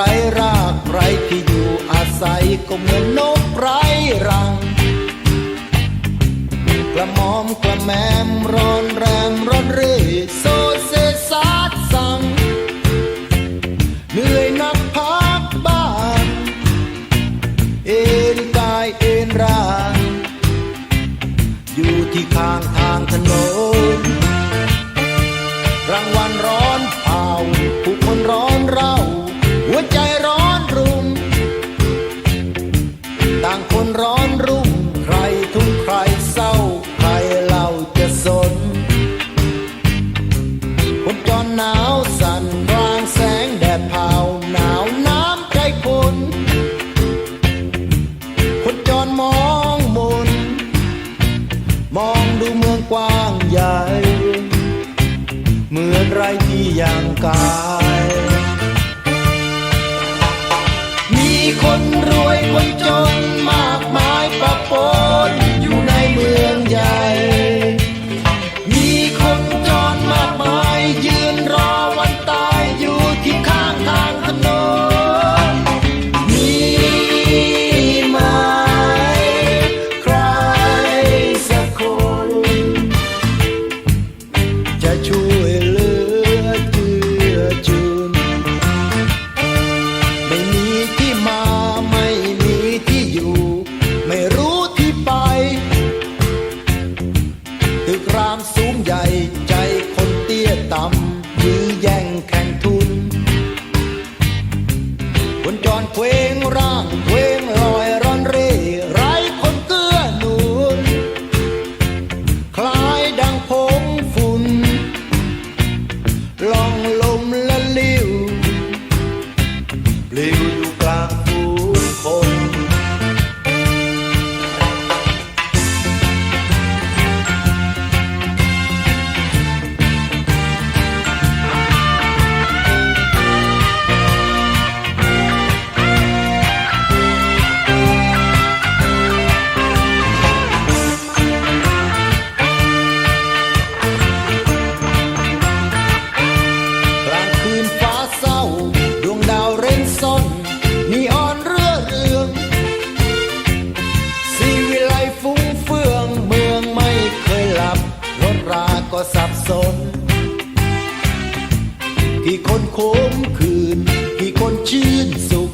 ไรรากไรที่อยู่อาศัยก็เหมือนนกไรรัง กระหมอมกระแมมร้อนแรมร้อนเรื่อยโซเซซาดสั่งเหนื่อยนักพักบ้านเอ็นกายเอ็นร่างอยู่ที่ข้างทางถนนรางวัลร้อนเผาผู้คน นกลางแสงแดดเผาหนาวน้ำใจคนคนจรมองมน มองดูเมืองกว้างใหญ่ เหมือนไรที่ยังกาย มีคนรวยคนจนมากมาย ไม่รู้ที่ไป ตึกรามสูงใหญ่ใจคนเตี้ยต่ำยื้อแย่งแค น กี่คนโคมคืน กี่คนชื่นสุข